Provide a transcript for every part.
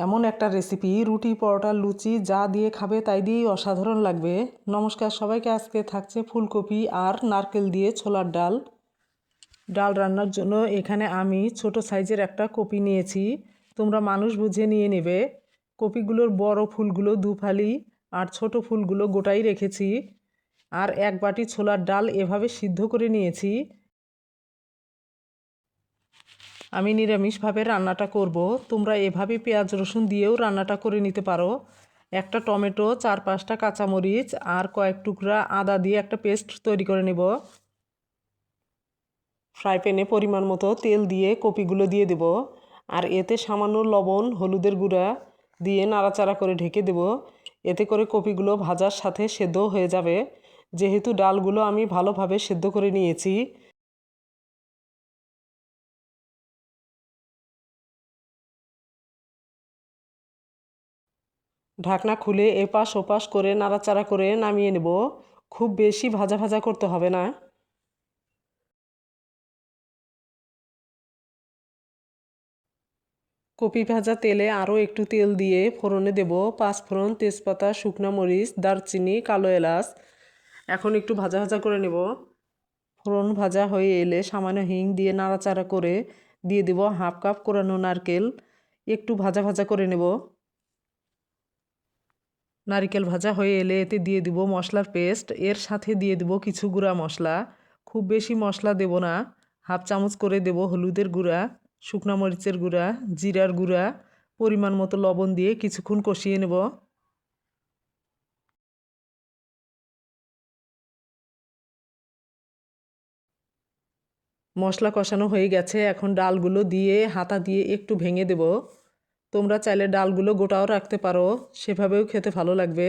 এমন একটা রেসিপি রুটি, পরোটা, লুচি, যা দিয়ে খাবে তাই দিয়েই অসাধারণ লাগবে। নমস্কার, সবাইকে আজকে থাকছে ফুলকপি আর নারকেল দিয়ে ছোলার ডাল। ডাল রান্নার জন্য এখানে আমি ছোট সাইজের একটা কপি নিয়েছি। তোমরা মানুষ বুঝে নিয়ে নেবে। কপিগুলোর বড় ফুলগুলো দু ফালি আর ছোট ফুলগুলো গোটাই রেখেছি। আর এক বাটি ছোলার ডাল এভাবে সিদ্ধ করে নিয়েছি। আমি নিরামিষভাবে রান্নাটা করব। তোমরা এভাবে পেঁয়াজ, রসুন দিয়েও রান্নাটা করে নিতে পারো। একটা টমেটো, চার পাঁচটা কাঁচামরিচ আর কয়েক টুকরা আদা দিয়ে একটা পেস্ট তৈরি করে নেব। ফ্রাই প্যানে পরিমাণ মতো তেল দিয়ে কপিগুলো দিয়ে দেব। আর এতে সামান্য লবণ, হলুদের গুঁড়া দিয়ে নাড়াচাড়া করে ঢেকে দেব। এতে করে কপিগুলো ভাজার সাথে সেদ্ধ হয়ে যাবে। যেহেতু ডালগুলো আমি ভালোভাবে সেদ্ধ করে নিয়েছি ঢাকনা খুলে এপাশ ওপাশ করে নাড়াচাড়া করে নামিয়ে নেব। খুব বেশি ভাজা ভাজা করতে হবে না। কপি ভাজা তেলে আরও একটু তেল দিয়ে ফোড়নে দেব। পাঁচফোড়ন তেজপাতা, শুকনো মরিচ, দারচিনি, কালো এলাচ। এখন একটু ভাজা ভাজা করে নেব। ফোড়ন ভাজা হয়ে এলে সামান্য হিং দিয়ে নাড়াচাড়া করে দিয়ে দেব হাফ কাপ কোরানো নারকেল। একটু ভাজা ভাজা করে নেব। নারিকেল ভাজা হয়ে এলে এতে দিয়ে দিব মশলার পেস্ট। এর সাথে দিয়ে দিব কিছু গুঁড়া মশলা। খুব বেশি মশলা দেব না। হাফ চামচ করে দেব হলুদের গুঁড়া, শুকনো মরিচের গুঁড়া, জিরার গুঁড়া। পরিমাণ মতো লবণ দিয়ে কিছুক্ষণ কষিয়ে নেব। মশলা কষানো হয়ে গেছে। এখন ডালগুলো দিয়ে, হাতা দিয়ে একটু ভেঙে দেব। তোমরা চাইলে ডালগুলো গোটাও রাখতে পারো, সেভাবেও খেতে ভালো লাগবে।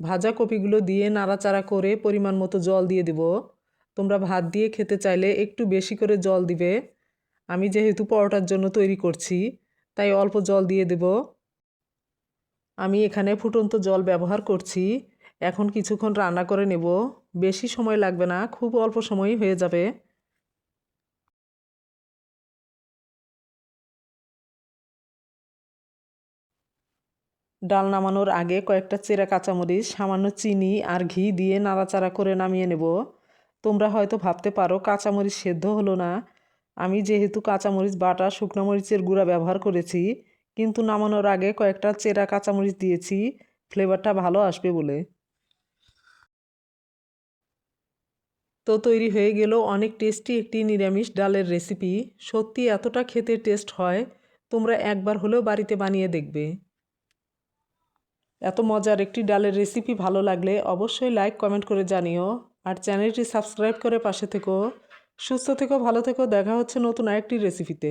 ভাজা কপিগুলো দিয়ে নাড়াচাড়া করে পরিমাণ মতো জল দিয়ে দেব। তোমরা ভাত দিয়ে খেতে চাইলে একটু বেশি করে জল দিবে। আমি যেহেতু পরোটার জন্য তৈরি করছি, তাই অল্প জল দিয়ে দেব। আমি এখানে ফুটন্ত জল ব্যবহার করছি। এখন কিছুক্ষণ রান্না করে নেব। বেশি সময় লাগবে না, খুব অল্প সময়ই হয়ে যাবে। ডাল নামানোর আগে কয়েকটা চেরা কাঁচামরিচ, সামান্য চিনি আর ঘি দিয়ে নাড়াচাড়া করে নামিয়ে নেব। তোমরা হয়তো ভাবতে পারো, কাঁচামরিচ সেদ্ধ হলো না। আমি যেহেতু কাঁচামরিচ, বাটা, শুকনো মরিচের গুঁড়া ব্যবহার করেছি, কিন্তু নামানোর আগে কয়েকটা চেরা কাঁচামরিচ দিয়েছি, ফ্লেভারটা ভালো আসবে বলে। তো তৈরি হয়ে গেল অনেক টেস্টি একটি নিরামিষ ডালের রেসিপি। সত্যি এতটা খেতে টেস্ট হয়, তোমরা একবার হলেও বাড়িতে বানিয়ে দেখবে। এত মজার একটি ডালের রেসিপি ভালো লাগলে অবশ্যই লাইক কমেন্ট করে জানিও। আর চ্যানেলটি সাবস্ক্রাইব করে পাশে থেকো। সুস্থ থেকো, ভালো থেকো, দেখা হচ্ছে নতুন আরেকটি রেসিপিতে